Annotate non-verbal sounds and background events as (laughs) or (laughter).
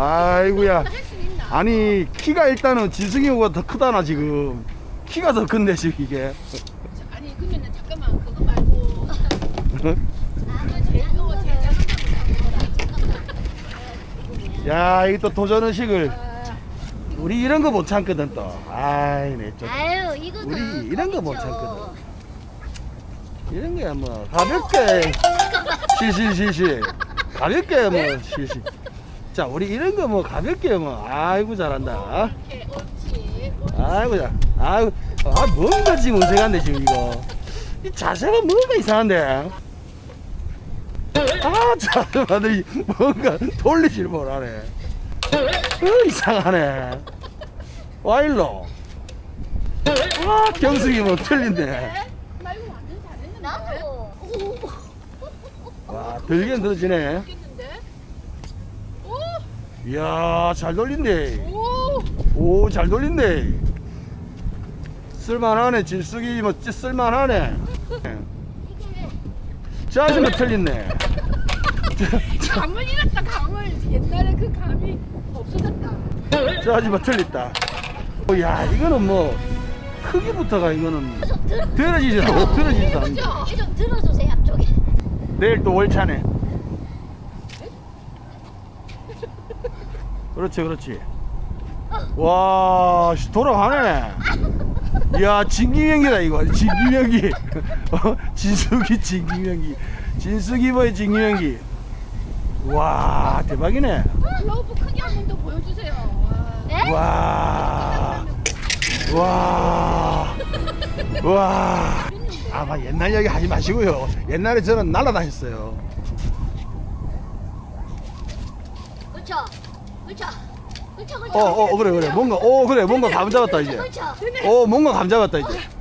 아이고야. 아니 키가 일단은 진승이보다 더 크다나 지금. 키가 더 큰데 지금 이게. 아니 그러면은 잠깐만 그거 말고 거 야, 이또 도전 의식을 아, 우리 이런 거 못 참거든 또. 아이, 네, 좀 아유 이거 우리 다 이런 거못 껌이죠. 참거든. 이런 거야 뭐 가볍게 (laughs) 실실실실 가볍게 뭐 실실. 자, 우리 이런 거 뭐 가볍게 뭐 아이고 잘한다. 아이고 자, 아이고 아 뭔가 지금 어색한데 지금 이거 이 자세가 뭔가 이상한데. 아, 자세마들이 뭔가 돌리질 못하네. 어, 이상하네. 와일로. 아, 경숙이 뭐 틀린데. 나 이거 완전 잘했는데 와, 들긴 들어지네. 이야, 잘 돌린대. 오 오, 잘 돌린대. 쓸만하네, 질숙이 뭐 찌- 쓸만하네. 저 아줌마 틀렸네. 감을 잃었다 감을 옛날에 그 감이 없어졌다 저 아줌마 틀렸다. 어, 야, 이거는 뭐 크기부터가 이거는 좀 들어 들어지지 들어지지. 그죠? 좀 들어주세요 앞쪽에 내일 또 월차네. (laughs) 그렇지, 그렇지. 와, 씨, 돌아가네. 이야, 진기명기다, 이거. 진기명기. (laughs) 어? 진숙이 진기명기. 진숙이 뭐의 진기명기. 와, 대박이네. 글로브 크게 한 번 더 보여주세요 와. 네? 와. 와. 와. 아마 옛날 얘기 하지 마시고요. 옛날에 저는 날아다녔어요. 그렇죠 그렇죠 그렇죠 그렇죠 어, 어, 그래, 그래. 뭔가, 어, 그래. 뭔가 감 잡았다, 이제. 어, 뭔가 감 잡았다, 이제.